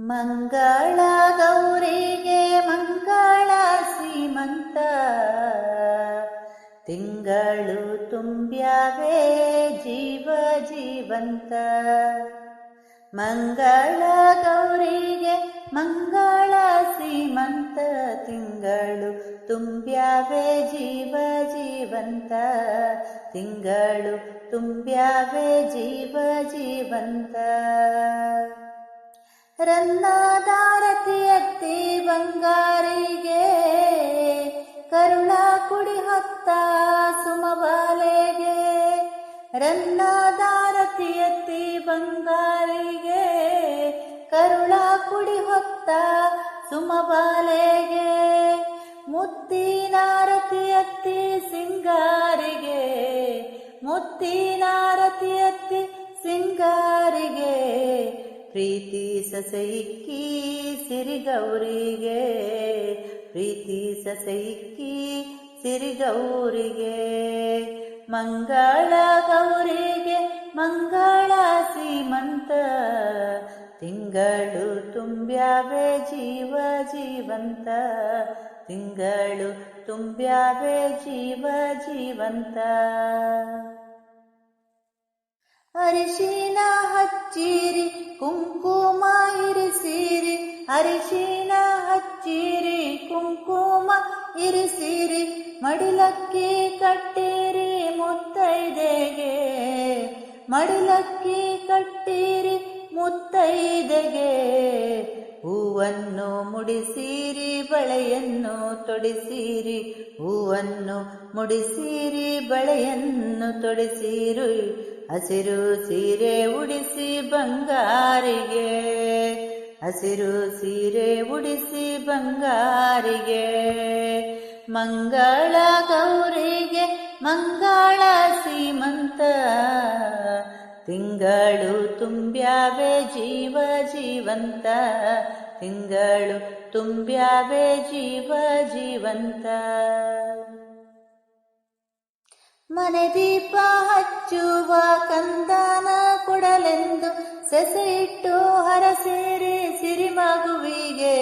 ಮಂಗಳ ಗೌರಿಗೆ ಮಂಗಳ ಸೀಮಂತ ತಿಂಗಳು ತುಂಬ್ಯಾವೆ ಜೀವ ಜೀವಂತ. ಮಂಗಳ ಗೌರಿಗೆ ಮಂಗಳ ಸೀಮಂತ ತಿಂಗಳು ತುಂಬ್ಯಾವೆ ಜೀವ ಜೀವಂತ. ತಿಂಗಳು ತುಂಬ್ಯಾವೆ ಜೀವ ಜೀವಂತ. ರನ್ನದಾರತಿ ಎತ್ತಿ ಬಂಗಾರಿಗೆ ಕರುಳ ಕುಡಿ ಹೊತ್ತ ಸುಮಬಾಲೆಗೆ. ರತ್ನದಾರತಿಯತ್ತಿ ಬಂಗಾರಿಗೆ ಕರುಳ ಕುಡಿ ಹೊತ್ತ ಸುಮಬಾಲೆಗೆ. ಮುತ್ತಿನಾರತಿಯತ್ತಿ ಸಿಂಗಾರಿಗೆ ಮುತ್ತಿನಾರತಿ ಪ್ರೀತಿ ಸಸೈಕ್ಕಿ ಸಿರಿಗೌರಿಗೆ. ಪ್ರೀತಿ ಸಸೈಕ್ಕಿ ಸಿರಿಗೌರಿಗೆ. ಮಂಗಳ ಗೌರಿಗೆ ಮಂಗಳ ಸೀಮಂತ ತಿಂಗಳು ತುಂಬ್ಯಾವೆ ಜೀವ ಜೀವಂತ. ತಿಂಗಳು ತುಂಬ್ಯಾವೆ ಜೀವ ಜೀವಂತ. ಅರಿಶಿನ ಹಚ್ಚಿರಿ, ಕುಂಕುಮ ಇರಿಸಿರಿ. ಅರಿಶಿನ ಹಚ್ಚಿರಿ, ಕುಂಕುಮ ಇರಿಸಿರಿ. ಮಡಿಲಕ್ಕಿ ಕಟ್ಟಿರಿ ಮುತ್ತೈದೆಗೆ. ಮಡಿಲಕ್ಕಿ ಕಟ್ಟಿರಿ ಮುತ್ತೈದೆಗೆ. ಹೂವನ್ನು ಮುಡಿಸಿರಿ, ಬಳೆಯನ್ನು ತೊಡಿಸಿರಿ. ಹೂವನ್ನು ಮುಡಿಸಿರಿ, ಬಳೆಯನ್ನು ತೊಡಿಸಿರಿ. ಹಸಿರು ಸೀರೆ ಉಡಿಸಿ ಬಂಗಾರಿಗೆ, ಹಸಿರು ಸೀರೆ ಉಡಿಸಿ ಬಂಗಾರಿಗೆ, ಮಂಗಳ ಗೌರಿಗೆ ಮಂಗಳ ಸೀಮಂತ. ತಿಂಗಳು ತುಂಬ್ಯಾವೆ ಜೀವ ಜೀವಂತ, ತಿಂಗಳು ತುಂಬ್ಯಾವೆ ಜೀವ ಜೀವಂತ. ಮನೆ ದೀಪ ಹಚ್ಚುವ ಕಂದನ ಕೊಡಲೆಂದು ಸೆಸೆ ಇಟ್ಟು ಹರಸೇರಿ ಸಿರಿಮಗುವಿಗೆ.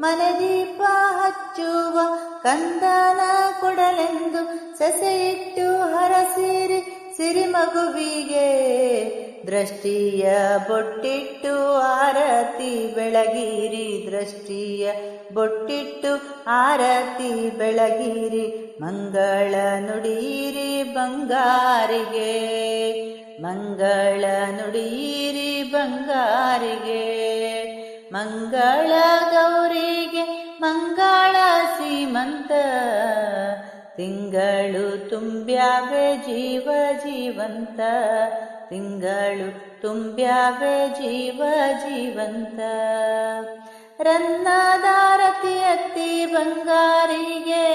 ಮನೆ ದೀಪ ಹಚ್ಚುವ ಕಂದನ ಕೊಡಲೆಂದು ಸೆಸೆ ಇಟ್ಟು ಹರಸೇರಿ ಸಿರಿಮಗುವಿಗೆ. ದೃಷ್ಟಿಯ ಬೊಟ್ಟಿಟ್ಟು ಆರತಿ ಬೆಳಗಿರಿ ದೃಷ್ಟಿಯ ಬೊಟ್ಟಿಟ್ಟು ಆರತಿ ಬೆಳಗಿರಿ ಮಂಗಳ ನುಡಿಯಿರಿ ಬಂಗಾರಿಗೆ, ಮಂಗಳ ನುಡಿಯಿರಿ ಬಂಗಾರಿಗೆ, ಮಂಗಳ ಗೌರಿಗೆ ಮಂಗಳ ಸೀಮಂತ ತಿಂಗಳು ತುಂಬ್ಯಾವೆ ಜೀವ ಜೀವಂತ ತಿಂಗಳು ತುಂಬ್ಯಾವೆ ಜೀವ ಜೀವಂತ. ರನ್ನದಾರತಿ ಅತ್ತಿ ಬಂಗಾರಿಗೆ,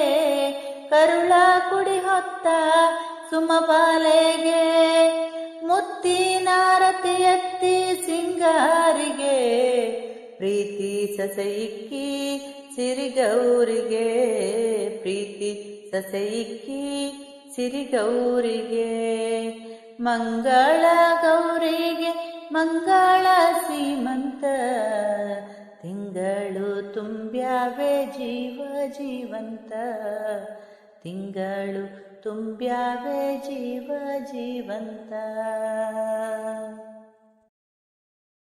ಕರುಳ ಕುಡಿ ಹೊತ್ತ ಸುಮಪಾಲೆಗೆ. ಮುತ್ತಿನಾರತಿ ಅತ್ತಿ ಸಿಂಗಾರಿಗೆ, ಪ್ರೀತಿ ಸಸೈಕ್ಕಿ ಸಿರಿಗೌರಿಗೆ. ಪ್ರೀತಿ ಸಸೈಕ್ಕಿ ಸಿರಿಗೌರಿಗೆ. ಮಂಗಳ ಗೌರಿಗೆ ಮಂಗಳ ಸೀಮಂತ. ತಿಂಗಳು ತುಂಬ್ಯಾವೆ ಜೀವ ಜೀವಂತ. ತಿಂಗಳು ತುಂಬ್ಯಾವೆ ಜೀವ ಜೀವಂತ.